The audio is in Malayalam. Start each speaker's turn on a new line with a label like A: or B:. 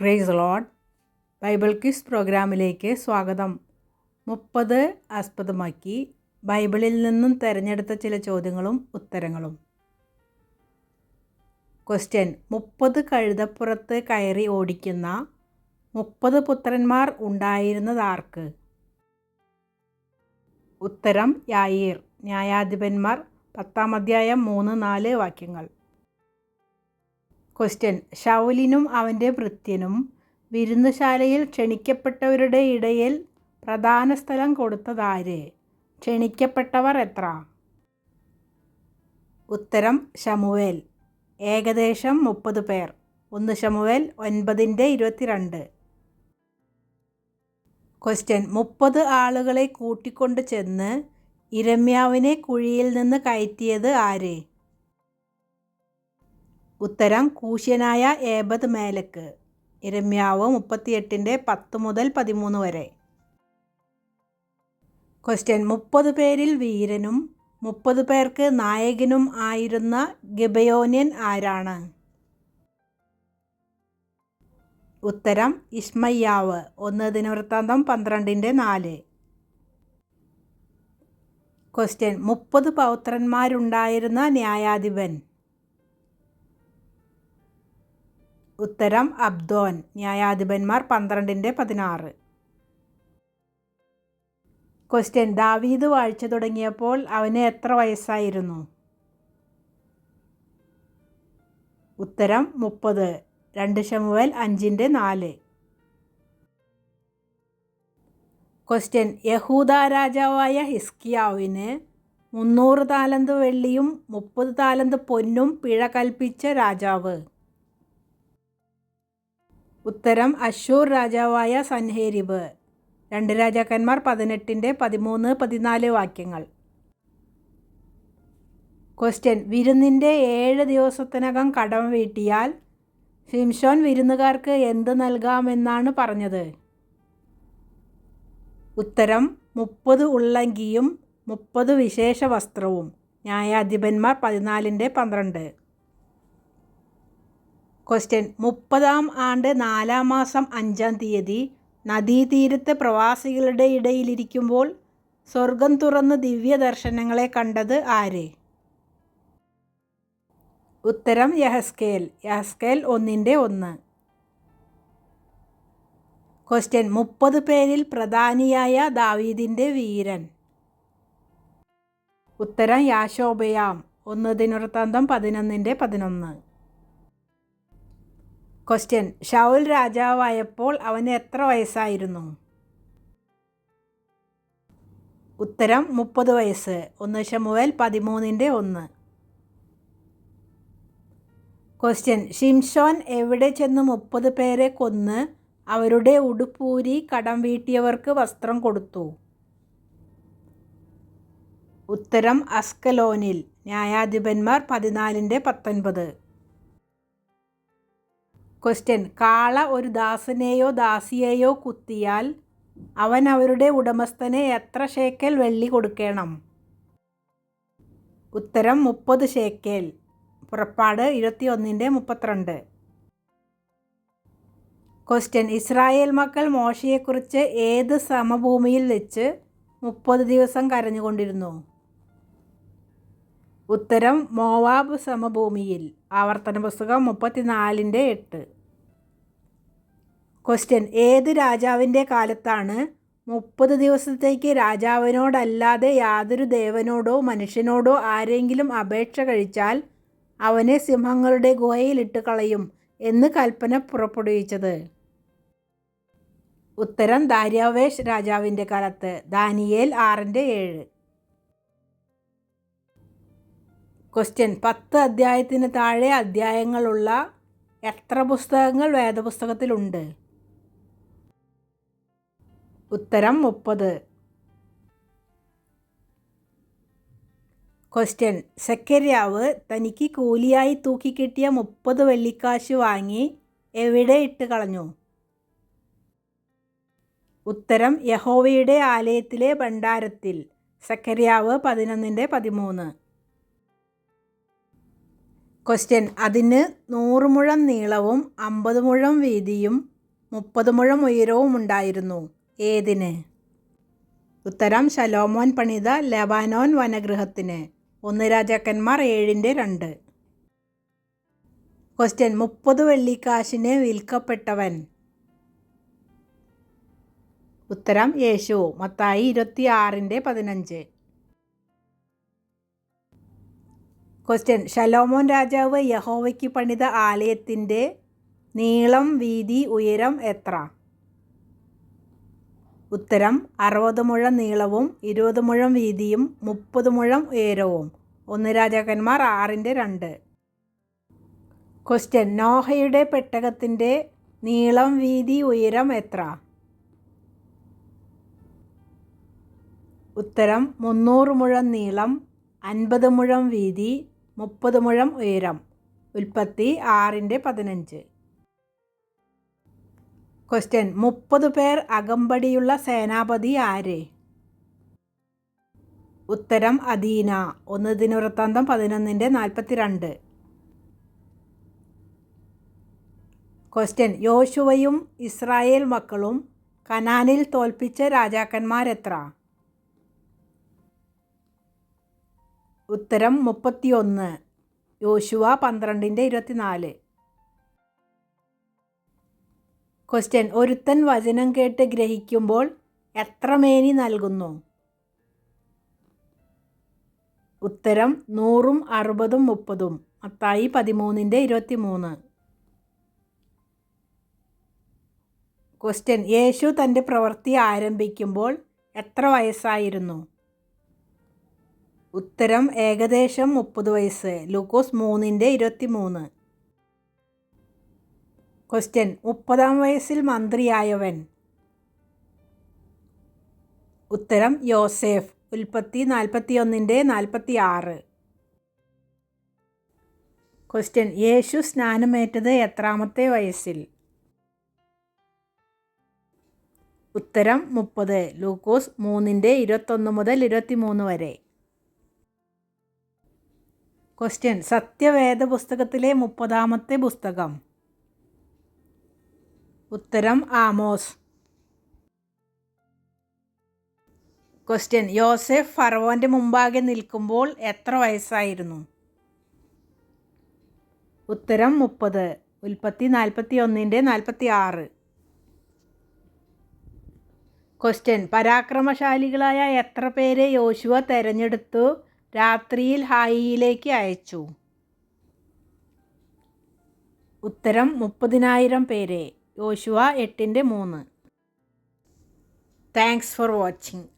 A: പ്രൈസ് ലോഡ് ബൈബിൾ ക്വിസ് പ്രോഗ്രാമിലേക്ക് സ്വാഗതം. മുപ്പത് ആസ്പദമാക്കി ബൈബിളിൽ നിന്നും തിരഞ്ഞെടുത്ത ചില ചോദ്യങ്ങളും ഉത്തരങ്ങളും. ക്വസ്റ്റ്യൻ മുപ്പത് കഴുതപ്പുറത്ത് കയറി ഓടിക്കുന്ന മുപ്പത് പുത്രന്മാർ ഉണ്ടായിരുന്നതാർക്ക്? ഉത്തരം യായീർ. ന്യായാധിപന്മാർ. പത്താം അധ്യായം മൂന്ന് നാല് വാക്യങ്ങൾ. ക്വസ്റ്റ്യൻ ഷൗലിനും അവന്റെ ഭൃത്യനും വിരുന്നുശാലയിൽ ക്ഷണിക്കപ്പെട്ടവരുടെ ഇടയിൽ പ്രധാന സ്ഥലം കൊടുത്തതാര്? ക്ഷണിക്കപ്പെട്ടവർ എത്ര? ഉത്തരം ഷമുവേൽ ഏകദേശം മുപ്പത് പേർ. ഒന്ന് ഷമുവേൽ ഒൻപതിന്റെ ഇരുപത്തിരണ്ട്. ക്വസ്റ്റ്യൻ മുപ്പത് ആളുകളെ കൂട്ടിക്കൊണ്ട് ചെന്ന് ഇരമ്യാവിനെ കുഴിയിൽ നിന്ന് കയറ്റിയത് ആര്? ഉത്തരം കൂശ്യനായ ഏബദ് മേലക്ക്. ഇരമ്യാവ് മുപ്പത്തിയെട്ടിന്റെ പത്ത് മുതൽ പതിമൂന്ന് വരെ. ക്വസ്റ്റ്യൻ മുപ്പത് പേരിൽ വീരനും മുപ്പത് പേർക്ക് നായകനും ആയിരുന്ന ഗിബയോനിയൻ ആരാണ്? ഉത്തരം ഇസ്മയ്യാവ്. ഒന്ന് ദിനവൃത്താന്തം പന്ത്രണ്ടിന്റെ നാല്. ക്വസ്റ്റ്യൻ മുപ്പത് പൗത്രന്മാരുണ്ടായിരുന്ന ന്യായാധിപൻ ഉത്തരം അബ്ദോൻ ന്യായാധിപന്മാർ പന്ത്രണ്ടിന്റെ പതിനാറ്. ക്വസ്റ്റ്യൻ ദാവീദ് വാഴ്ച തുടങ്ങിയപ്പോൾ അവന് എത്ര വയസ്സായിരുന്നു? ഉത്തരം മുപ്പത്. രണ്ട് ശമുവൽ അഞ്ചിന്റെ നാല്. ക്വസ്റ്റ്യൻ യഹൂദ രാജാവായ ഹിസ്കിയാവിന് മുന്നൂറ് താലന്ത് വെള്ളിയും മുപ്പത് താലന്ത് പൊന്നും പിഴ കൽപ്പിച്ച രാജാവ്. ഉത്തരം അശൂർ രാജാവായ സൻഹേരിബ് രണ്ട് രാജാക്കന്മാർ പതിനെട്ടിന്റെ പതിമൂന്ന് പതിനാല് വാക്യങ്ങൾ. ക്വസ്റ്റ്യൻ വിരുന്നിന്റെ ഏഴ് ദിവസത്തിനകം കടം വീട്ടിയാൽ ഷിംഷോൻ വിരുന്നുകാർക്ക് എന്ത് നൽകാമെന്നാണ് പറഞ്ഞത്? ഉത്തരം മുപ്പത് ഉള്ളങ്കിയും മുപ്പത് വിശേഷ വസ്ത്രവും ന്യായാധിപന്മാർ പതിനാലിന്റെ പന്ത്രണ്ട്. ക്വസ്റ്റ്യൻ മുപ്പതാം ആണ്ട് നാലാം മാസം അഞ്ചാം തീയതി നദീതീരത്ത് പ്രവാസികളുടെ ഇടയിലിരിക്കുമ്പോൾ സ്വർഗം തുറന്ന് ദിവ്യ ദർശനങ്ങളെ കണ്ടത് ആര്? ഉത്തരം യഹസ്കേൽ. യഹസ്കേൽ ഒന്നിന്റെ ഒന്ന്. ക്വസ്റ്റ്യൻ മുപ്പത് പേരിൽ പ്രധാനിയായ ദാവീദിന്റെ വീരൻ. ഉത്തരം യാശോബയാം. ഒന്ന് ദിനവൃത്താന്തം പതിനൊന്നിന്റെ പതിനൊന്ന്. ക്വസ്റ്റ്യൻ ഷൗൽ രാജാവായപ്പോൾ അവന് എത്ര വയസ്സായിരുന്നു? ഉത്തരം മുപ്പത് വയസ്സ്. ഒന്ന് ശമുവേൽ പതിമൂന്നിന്റെ ഒന്ന്. ക്വസ്റ്റ്യൻ ഷിംഷോൻ എവിടെ ചെന്ന് മുപ്പത് പേരെ കൊന്ന് അവരുടെ ഉടുപ്പൂരി കടം വീട്ടിയവർക്ക് വസ്ത്രം കൊടുത്തു? ഉത്തരം അസ്കലോനിൽ. ന്യായാധിപന്മാർ പതിനാലിന്റെ പത്തൊൻപത്. ക്വസ്റ്റ്യൻ കാള ഒരു ദാസനെയോ ദാസിയെയോ കുത്തിയാൽ അവൻ അവരുടെ ഉടമസ്ഥനെ എത്ര ഷേക്കൽ വെള്ളി കൊടുക്കണം? ഉത്തരം മുപ്പത് ഷേക്കേൽ പുറപ്പാട് ഇരുപത്തി ഒന്നിന്റെ മുപ്പത്തിരണ്ട്. ക്വസ്റ്റ്യൻ ഇസ്രായേൽ മക്കൾ മോശയെക്കുറിച്ച് ഏത് സമഭൂമിയിൽ വെച്ച് മുപ്പത് ദിവസം കരഞ്ഞുകൊണ്ടിരുന്നു? ഉത്തരം മോവാബ് സമഭൂമിയിൽ. ആവർത്തന പുസ്തകം മുപ്പത്തിനാലിന്റെ എട്ട്. ക്വസ്റ്റ്യൻ ഏത് രാജാവിന്റെ കാലത്താണ് മുപ്പത് ദിവസത്തേക്ക് രാജാവിനോടല്ലാതെ യാതൊരു ദേവനോടോ മനുഷ്യനോടോ ആരെങ്കിലും അപേക്ഷ കഴിച്ചാൽ അവനെ സിംഹങ്ങളുടെ ഗുഹയിലിട്ട് കളയും എന്ന് കൽപ്പന പുറപ്പെടുവിച്ചത്. ഉത്തരം ദാര്യാവേഷ് രാജാവിന്റെ കാലത്ത്. ദാനിയേൽ ആറിന്റെ ഏഴ്. ക്വസ്റ്റ്യൻ പത്ത് അധ്യായത്തിന് താഴെ അധ്യായങ്ങളുള്ള എത്ര പുസ്തകങ്ങൾ വേദപുസ്തകത്തിലുണ്ട്? ഉത്തരം മുപ്പത്. ക്വസ്റ്റ്യൻ സെക്കരിയാവ് തനിക്ക് കൂലിയായി തൂക്കിക്കിട്ടിയ മുപ്പത് വെള്ളിക്കാശ് വാങ്ങി എവിടെ ഇട്ട് കളഞ്ഞു? ഉത്തരം യഹോവയുടെ ആലയത്തിലെ ഭണ്ഡാരത്തിൽ. സെക്കരിയാവ് പതിനൊന്നിന്റെ പതിമൂന്ന്. ക്വസ്റ്റ്യൻ അതിന് നൂറ് മുഴം നീളവും അമ്പത് മുഴം വീതിയും മുപ്പത് മുഴം ഉയരവും ഉണ്ടായിരുന്നു. ഏതിന്? ഉത്തരം ശലോമോൻ പണിത ലബാനോൻ വനഗൃഹത്തിന്. ഒന്ന് രാജാക്കന്മാർ ഏഴിന്റെ രണ്ട്. ക്വസ്റ്റ്യൻ മുപ്പത് വെള്ളിക്കാശിന് വിൽക്കപ്പെട്ടവൻ. ഉത്തരം യേശു. മത്തായി ഇരുപത്തി ആറിന്റെ പതിനഞ്ച്. ക്വസ്റ്റ്യൻ ഷലോമോൻ രാജാവ് യഹോവയ്ക്ക് പണിത ആലയത്തിന്റെ നീളം വീതി ഉയരം എത്ര? ഉത്തരം അറുപത് മുഴം നീളവും ഇരുപത് മുഴം വീതിയും മുപ്പത് മുഴം ഉയരവും. ഒന്ന് രാജാക്കന്മാർ ആറിന്റെ രണ്ട്. ക്വസ്റ്റ്യൻ നോഹയുടെ പെട്ടകത്തിന്റെ നീളം വീതി ഉയരം എത്ര? ഉത്തരം മുന്നൂറ് മുഴം നീളം അൻപത് മുഴം വീതി മുപ്പത് മുഴം ഉയരം. ഉൽപ്പത്തി ആറിന്റെ പതിനഞ്ച്. ക്വസ്റ്റ്യൻ മുപ്പത് പേർ അകമ്പടിയുള്ള സേനാപതി ആര്? ഉത്തരം അദീന. ഒന്ന് ദിനവൃത്താന്തം പതിനൊന്നിന്റെ നാൽപ്പത്തി രണ്ട് ക്വസ്റ്റ്യൻ യോശുവയും ഇസ്രായേൽ മക്കളും കനാനിൽ തോൽപ്പിച്ച രാജാക്കന്മാരെത്ര? ഉത്തരം മുപ്പത്തിയൊന്ന്. യോശുവ പന്ത്രണ്ടിന്റെ ഇരുപത്തിനാല്. ക്വസ്റ്റ്യൻ ഒരുത്തൻ വചനം കേട്ട് ഗ്രഹിക്കുമ്പോൾ എത്ര മേനി നൽകുന്നു? ഉത്തരം നൂറും അറുപതും മുപ്പതും. മത്തായി പതിമൂന്നിന്റെ ഇരുപത്തി മൂന്ന് ക്വസ്റ്റ്യൻ യേശു തന്റെ പ്രവൃത്തി ആരംഭിക്കുമ്പോൾ എത്ര വയസ്സായിരുന്നു? ഉത്തരം ഏകദേശം മുപ്പത് വയസ്സ്. ലൂക്കോസ് മൂന്നിന്റെ ഇരുപത്തി മൂന്ന് ക്വസ്റ്റ്യൻ മുപ്പതാം വയസ്സിൽ മന്ത്രിയായവൻ. ഉത്തരം യോസേഫ്. ഉൽപ്പത്തി നാൽപ്പത്തി ഒന്നിന്റെ നാൽപ്പത്തി ആറ് ക്വസ്റ്റ്യൻ യേശു സ്നാനമേറ്റത് എത്രാമത്തെ വയസ്സിൽ? ഉത്തരം മുപ്പത്. ലൂക്കോസ് മൂന്നിന്റെ ഇരുപത്തൊന്ന് മുതൽ ഇരുപത്തിമൂന്ന് വരെ. ക്വസ്റ്റ്യൻ സത്യവേദ പുസ്തകത്തിലെ മുപ്പതാമത്തെ പുസ്തകം. ഉത്തരം ആമോസ്. ക്വസ്റ്റ്യൻ യോസെഫ് ഫറവോന്റെ മുമ്പാകെ നിൽക്കുമ്പോൾ എത്ര വയസ്സായിരുന്നു? ഉത്തരം മുപ്പത്. ഉൽപ്പത്തി നാൽപ്പത്തി ഒന്നിന്റെ നാൽപ്പത്തി ആറ് ക്വസ്റ്റ്യൻ പരാക്രമശാലികളായ എത്ര പേരെ യോശുവ തെരഞ്ഞെടുത്തു? രാത്രിയിൽ ഹായിയിലേക്ക് അയച്ചു. ഉത്തരം മുപ്പതിനായിരം പേരെ. യോശുവ എട്ടിന്റെ മൂന്ന്. Thanks for watching